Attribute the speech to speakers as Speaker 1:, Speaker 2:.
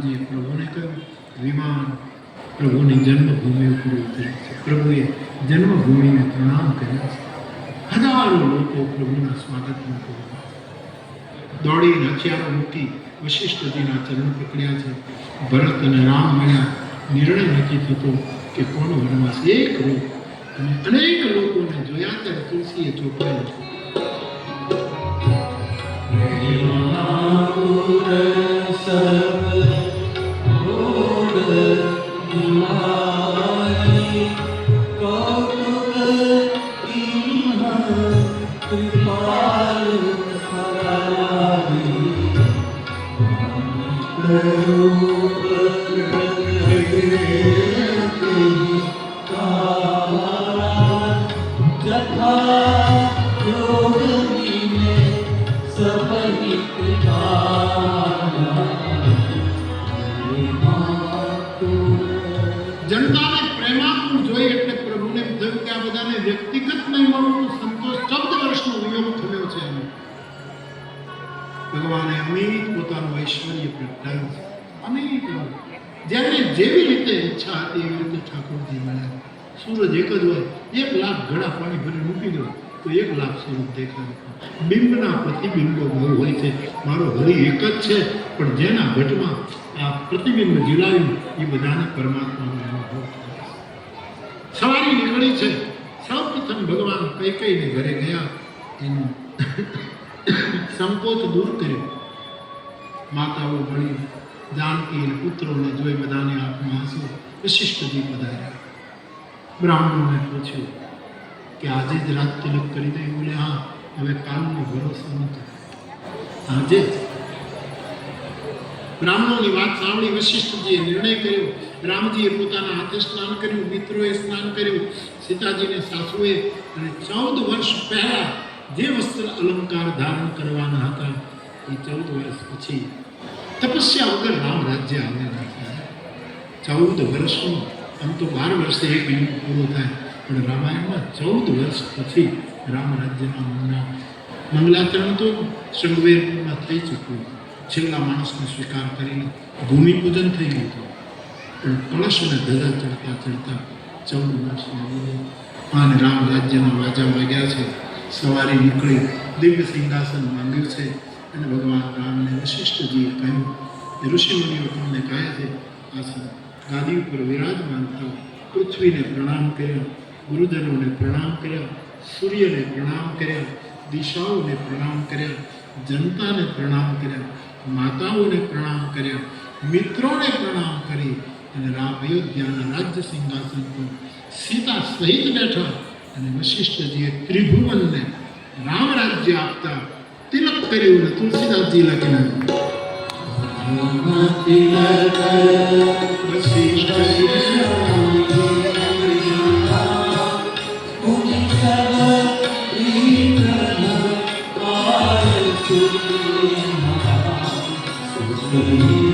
Speaker 1: હનુમાનજીએ પ્રભુને કહ્યું વિમાન, પ્રભુની જન્મભૂમિ ઉપર ઉતરી છે. પ્રભુએ જન્મભૂમિને પ્રણામ કર્યા છે. હજારો લોકો પ્રભુના સ્વાગતમાં પહોંચ્યા દોડી હથિયારો મૂકી વશિષ્ઠજીના ચરણ પકડ્યા છે. ભરત અને રામ મળ્યા. નિર્ણય નક્કી થતો કે કોણ વનવાસ. એક રૂપ અને અનેક લોકોને જોયા ત્યારે તુલસીએ ચોપાયું જનતાને જોઈ એટલે પ્રભુને થયું કે આ બધાને વ્યક્તિગત નહીં સંતોષ ચૌદ વર્ષનો વિયોગ થયો છે એનો. ભગવાને અમિત પોતાનું ઐશ્વર્ય પ્રગટાવ્યું છે. અમિત જેને જેવી રીતે ઈચ્છા હતી એવી રીતે ઠાકોરજી મળ્યા સૂરજ એક જ હોય, એક લાખ ઘડા પાણી ભરી મૂકી દો તો એક લાખ સ્વરૂપ દેખાય. બિંબના પ્રતિબિંબો બહુ હોય છે. મારો હરિ એક જ છે, પણ જેના ઘટમાં આ પ્રતિબિંબ જીલાયું, એ બધાને પરમાત્માનો અનુભવ. સવારી નીકળી છે. સૌપ્રથમ ભગવાન કઈ કઈને ઘરે ગયા એનું સંકોચ દૂર કર્યો. માતાઓ ભણી, જાનકી પુત્રોને જોઈ બધાને આંખમાં આંસુ વિશિષ્ટજી પધાર્યા. બ્રાહ્મણોને પૂછ્યું કે આજે જ રાત તિલક કરી દે. બોલે, હા, હવે કાલનો ભરોસો નથી આજે જ? બ્રાહ્મણોની વાત સાંભળી વશિષ્ઠજીએ નિર્ણય કર્યો. રામજીએ પોતાના હાથે સ્નાન કર્યું, મિત્રોએ સ્નાન કર્યું, સીતાજીને સાસુએ અને ચૌદ વર્ષ પહેલાં જે વસ્ત્ર અલંકાર ધારણ કરવાના હતા, એ ચૌદ વર્ષ પછી તપસ્યા વગર રામ રાજ્ય હતા. ચૌદ વર્ષનો આમ તો બાર વર્ષે એક યુગ પૂરો થાય, પણ રામાયણમાં ચૌદ વર્ષ પછી રામ રાજ્યના મંગલાચરણ તો સંગવેરમાં થઈ ચૂક્યું. છેલ્લા માણસને સ્વીકાર કરીને ભૂમિપૂજન થઈ ગયું હતું. પણ કળશ અને ધજા ચડતા ચડતા ચૌદ વર્ષ લાગી અને રામ રાજ્યના વાજા વાગ્યા છે. સવારે નીકળી દિવ્ય સિંહાસન માંગ્યું છે. અને ભગવાન રામને વશિષ્ઠજીએ કહ્યું ઋષિમુનિઓ તમને કહે છે, આસન ગાદી ઉપર વિરાજમાન થાવ પૃથ્વીને પ્રણામ કર્યા, ગુરુજનોને પ્રણામ કર્યા, સૂર્યને પ્રણામ કર્યા, દિશાઓને પ્રણામ કર્યા, જનતાને પ્રણામ કર્યા માતાઓને પ્રણામ કર્યા, મિત્રોને પ્રણામ કરી અને અયોધ્યાના રાજ્ય સિંહાસન પર સીતા સહિત બેઠા અને વશિષ્ઠજીએ ત્રિભુવનને રામ રાજ્ય આપતા તિલક કર્યું ને તુલસીદાસજી લખીને
Speaker 2: Thank you.